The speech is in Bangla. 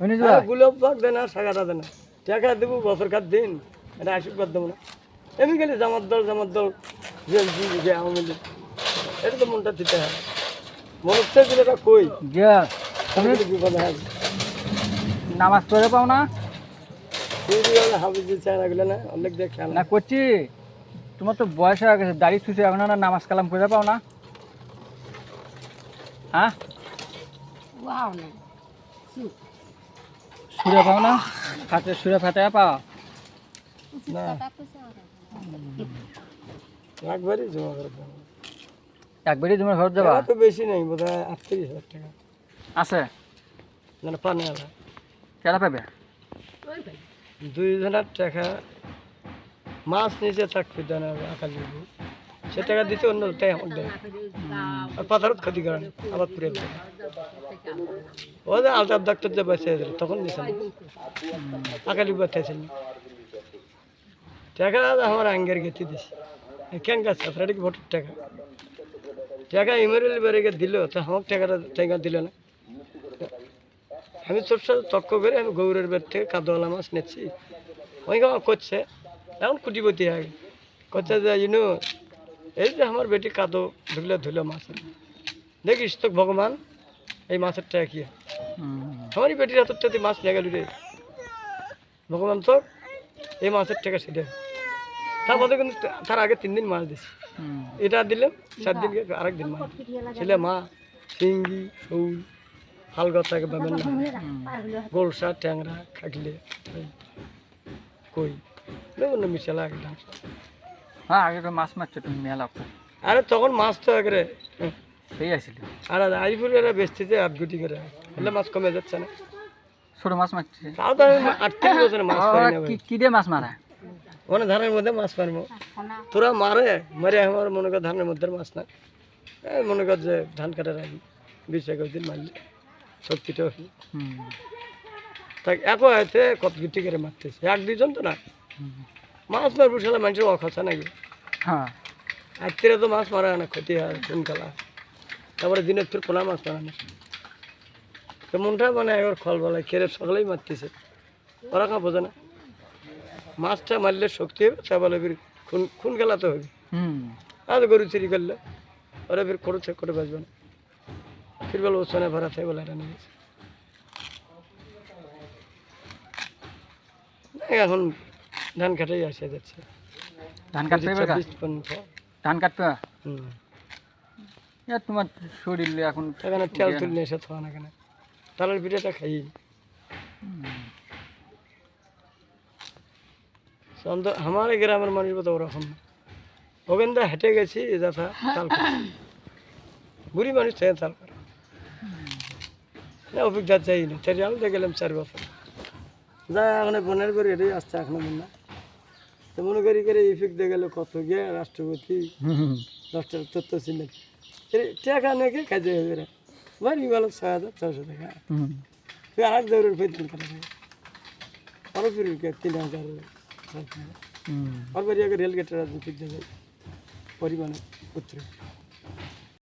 হয়নি আরে জোড়া গোলাপ বাগ দেয় না সাগাটা দেয় না। টাকা দেবো বছর কার দিন এটা আশীর্বাদ দেবো না। এমনি গেলে জামাত দল জামাত দল যে যে- যে আওয়ামী লীগ এটা তো মনটা দিতে হয়। এটা কই? হয় নামাজ পড়ে পাও না? হাবিজি চায় না অনেক না করছি। তোমার তো বয়স হয়ে গেছে দাড়ি ছুঁচে এখন না নামাজ কালাম করে পাও না? হ্যাঁ? সুরে পাও না? ফাটে সুরে ফাটে পাও? না। একবারই জমা করে একবারই তোমার ঘর যাবা তো বেশি নেই বোধ হয় আটত্রিশ হাজার টাকা। আছে? মানে পানে আলা। কেটা পাবে? দুই জনের টাকা মাছ নিচে থাকবে দেন আকাল সে টাকা দিতে অন্য টাকা আমার দেয়। আর পাথারত ক্ষতি করেন আবার পুরে দেয়। ও যে আলতাফ ডাক্তার যে বেঁচে দিল তখন দিয়েছেন আকালি বাচ্চাছিল টাকা আমার আঙ্গের গেতে দিছি। কেন গাছ? আপনার কি ভোটের টাকা? টাকা ইমেরিল বেড়ে দিল, তো আমার টাকাটা টাকা দিল না। আমি তোর সাথে তর্ক করে আমি গৌরের বের থেকে কাদওয়ালা মাছ নিচ্ছি ওই করছে, এখন কুটিপতি আগে করছে যে, ইনু এই যে আমার বেটি কাদো ধুলে ধুলে মাছ দেখিস তো ভগবান এই মাছের টাকা কি? আমারই বেটির হাতের টাতে মাছ নিয়ে গেল রে। ভগবান তো এই মাছের টাকা সেটা তারপরে কিন্তু তার আগে তিন দিন মাছ দিছি। এটা দিলাম চার দিন আরেক দিন মাছ ছেলে মা শিঙ্গি শৌল হালগতাকে পাবেন না গোলসা ট্যাংরা খাটলে কই? বিভিন্ন মিশালা একদম। হ্যাঁ আগে তো মাছ মারছো তুমি মেলা আরে তখন মাছ তো একরে সেই আসছিল আর আইফুল এরা বেচতেছে আট গুটি করে এলে মাছ কমে যাচ্ছে না। ছোট মাছ মারছে তাও তো আটত্রিশ বছরে মাছ পাই না কি দিয়ে মাছ মারা? মানে ধানের মধ্যে মাছ পারব তোরা মারে মারে আমার মনে কর ধানের মধ্যে মাছ না এই মনে কর যে ধান কাটার আগে বিশ একুশ দিন মারলে শক্তিটা হুম। এক হয়েছে কত গুটি করে মারতেছে। এক দুজন তো না। মাছ মারবো সেটা মানুষের অখসা নাকি? হ্যাঁ। আজকের তো মাছ মারা না ক্ষতি হয় শুনকালা তারপরে দিনের ফির পোলা মাছ মারা না। তো মনটা মানে একবার খল বলায় খেরে সকালেই মারতেছে। ওরা কা বোঝে না? মাছটা মারলে শক্তি হবে তা বলে ফির খুন খুন খেলাতে হবে। হুম। আর গরু চুরি করলে ওরা ফির করছে করে বাঁচবে না। ফির বলে ওসনে ভরা থাকে বলে এটা নিয়ে এখন ধান কাটাই আসে যাচ্ছে। ধান কাটতে ধান কাটতে হুম। তোমার শরীর এখন এখানে তেল তুললে এসে থাকা না কেন তালের পিঠাটা খাই। আমার গ্রামের মানুষ তো ওরকম ওখান হেঁটে গেছি যথা তাল। বুড়ি মানুষ থেকে তাল করে না অভিজ্ঞতা চাই না। তাই গেলাম চার বছর। যা এখন বোনের করে এটাই আসছে এখনও মনে না তো মনে করি করে ইফেক্ট দিয়ে গেল কত গিয়ে রাষ্ট্রপতি হুম। তত্ত্ব ছিলেন টাকা নাকি কাজে হবে রে বাড়ি ভালো ছয় হাজার ছশো টাকা। তুই আর দৌড়ের পেতেন কেন আরও ফির তিন হাজার আর বাড়ি আগে রেল গেটের রাজনীতি দেবে পরিমাণে উত্তরে।